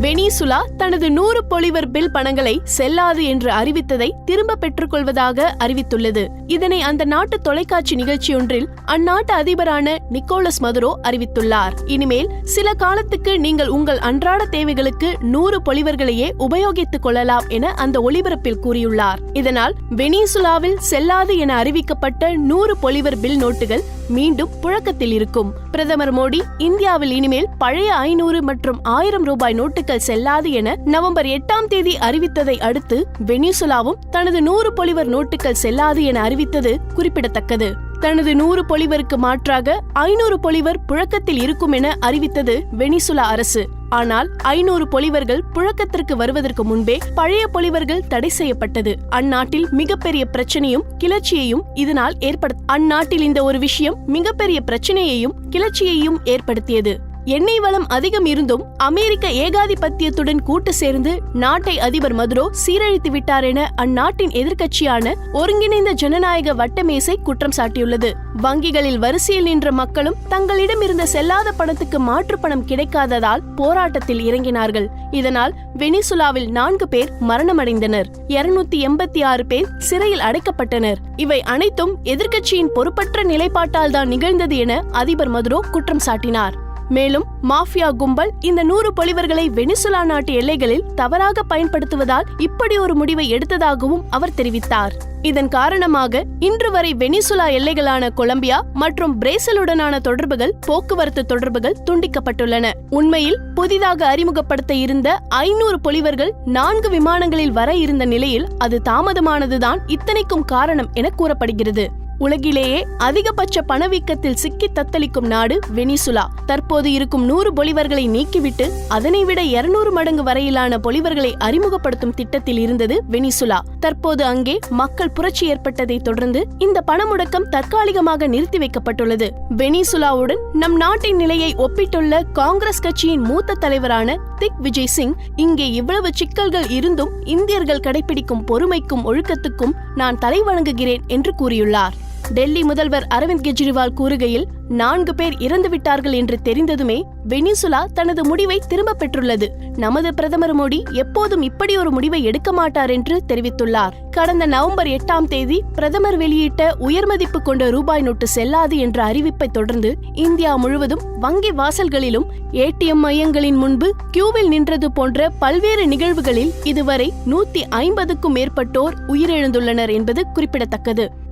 Venezuela தனது நூறு Bolivar bill பணங்களை செல்லாது என்று அறிவித்ததை திரும்ப பெற்றுக்கொள்வதாக அறிவித்துள்ளது. இதனை அந்த நாட்டு தொலைக்காட்சி நிகழ்ச்சியொன்றில் அந்நாட்டு அதிபரான நிக்கோலஸ் மதுரோ அறிவித்துள்ளார். இனிமேல் சில காலத்துக்கு நீங்கள் உங்கள் அன்றாட தேவைகளுக்கு நூறு பொலிவர்களையே உபயோகித்துக் கொள்ளலாம் என அந்த ஒளிபரப்பில் கூறியுள்ளார். இதனால் வெனிசுலாவில் செல்லாது என அறிவிக்கப்பட்ட நூறு பொலிவர் பில் நோட்டுகள் மீண்டும் புழக்கத்தில் இருக்கும். பிரதமர் மோடி இந்தியாவில் இனிமேல் பழைய ஐநூறு மற்றும் ஆயிரம் ரூபாய் நோட்டுகள் செல்லாது என நவம்பர் எட்டாம் தேதி அறிவித்ததை அடுத்து வெனிசுலாவும் தனது நூறு பொலிவர் நோட்டுகள் செல்லாது என அறிவித்தது குறிப்பிடத்தக்கது. தனது நூறு பொலிவருக்கு மாற்றாக ஐநூறு பொலிவர் புழக்கத்தில் இருக்கும் என அறிவித்தது வெனிசுலா அரசு. ஆனால் ஐநூறு பொலிவர்கள் புழக்கத்திற்கு வருவதற்கு முன்பே பழைய பொலிவர்கள் தடை செய்யப்பட்டது. அந்நாட்டில் மிகப்பெரிய பிரச்சனையும் கிளர்ச்சியையும் இதனால் ஏற்பட அந்நாட்டில் இந்த ஒரு விஷயம் மிகப்பெரிய பிரச்சனையையும் கிளர்ச்சியையும் ஏற்படுத்தியது. எண்ணெய் வளம் அதிகம் இருந்தும் அமெரிக்க ஏகாதிபத்தியத்துடன் கூட்டு சேர்ந்து நாட்டை அதிபர் மதுரோ சீரழித்து விட்டார் என அந்நாட்டின் எதிர்க்கட்சியான ஒருங்கிணைந்த ஜனநாயக வட்டமேசை குற்றம் சாட்டியுள்ளது. வங்கிகளில் வரிசையில் நின்ற மக்களும் தங்களிடம் இருந்த செல்லாத பணத்துக்கு மாற்று பணம் கிடைக்காததால் போராட்டத்தில் இறங்கினார்கள். இதனால் வெனிசுலாவில் நான்கு பேர் மரணமடைந்தனர். இருநூத்தி எண்பத்தி ஆறு பேர் சிறையில் அடைக்கப்பட்டனர். இவை அனைத்தும் எதிர்க்கட்சியின் பொறுப்பற்ற நிலைப்பாட்டால் தான் நிகழ்ந்தது என அதிபர் மதுரோ குற்றம் சாட்டினார். மேலும் மாஃபியா கும்பல் இந்த நூறு பொலிவர்களை வெனிசுலா நாட்டு எல்லைகளில் தவறாக பயன்படுத்துவதால் இப்படி ஒரு முடிவை எடுத்ததாகவும் அவர் தெரிவித்தார். இதன் காரணமாக இன்று வரை வெனிசுலா எல்லைகளான கொலம்பியா மற்றும் பிரேசிலுடனான தொடர்புகள் போக்குவரத்து தொடர்புகள் துண்டிக்கப்பட்டுள்ளன. உண்மையில் புதிதாக அறிமுகப்படுத்த இருந்த ஐநூறு பொலிவர்கள் நான்கு விமானங்களில் வர இருந்த நிலையில் அது தாமதமானதுதான் இத்தனைக்கும் காரணம் என கூறப்படுகிறது. உலகிலேயே அதிகபட்ச பணவீக்கத்தில் சிக்கி தத்தளிக்கும் நாடு வெனிசுலா. தற்போது இருக்கும் நூறு பொலிவர்களை நீக்கிவிட்டு அதனை விட இருநூறு மடங்கு வரையிலான பொலிவர்களை அறிமுகப்படுத்தும் திட்டத்தில் இருந்தது வெனிசுலா. தற்போது அங்கே மக்கள் புரட்சி ஏற்பட்டதை தொடர்ந்து இந்த பணமுடக்கம் தற்காலிகமாக நிறுத்தி வைக்கப்பட்டுள்ளது. வெனிசுலாவுடன் நம் நாட்டின் நிலையை ஒப்பிட்டுள்ள காங்கிரஸ் கட்சியின் மூத்த தலைவரான திக் விஜய் சிங் இங்கே இவ்வளவு சிக்கல்கள் இருந்தும் இந்தியர்கள் கடைபிடிக்கும் பொறுமைக்கும் ஒழுக்கத்துக்கும் நான் தலை வணங்குகிறேன் என்று கூறியுள்ளார். டெல்லி முதல்வர் அரவிந்த் கெஜ்ரிவால் கூறுகையில் நான்கு பேர் இறந்துவிட்டார்கள் என்று தெரிந்ததுமே வெனிசுலா தனது முடிவை திரும்ப பெற்றுள்ளது. நமது பிரதமர் மோடி எப்போதும் இப்படி ஒரு முடிவை எடுக்க மாட்டார் என்று தெரிவித்துள்ளார். கடந்த நவம்பர் எட்டாம் தேதி பிரதமர் வெளியிட்ட உயர்மதிப்பு கொண்ட ரூபாய் நோட்டு செல்லாது என்ற அறிவிப்பை தொடர்ந்து இந்தியா முழுவதும் வங்கி வாசல்களிலும் ஏடிஎம் மையங்களின் முன்பு கியூவில் நின்றது போன்ற பல்வேறு நிகழ்வுகளில் இதுவரை நூத்தி ஐம்பதுக்கும் மேற்பட்டோர் உயிரிழந்துள்ளனர் என்பது குறிப்பிடத்தக்கது.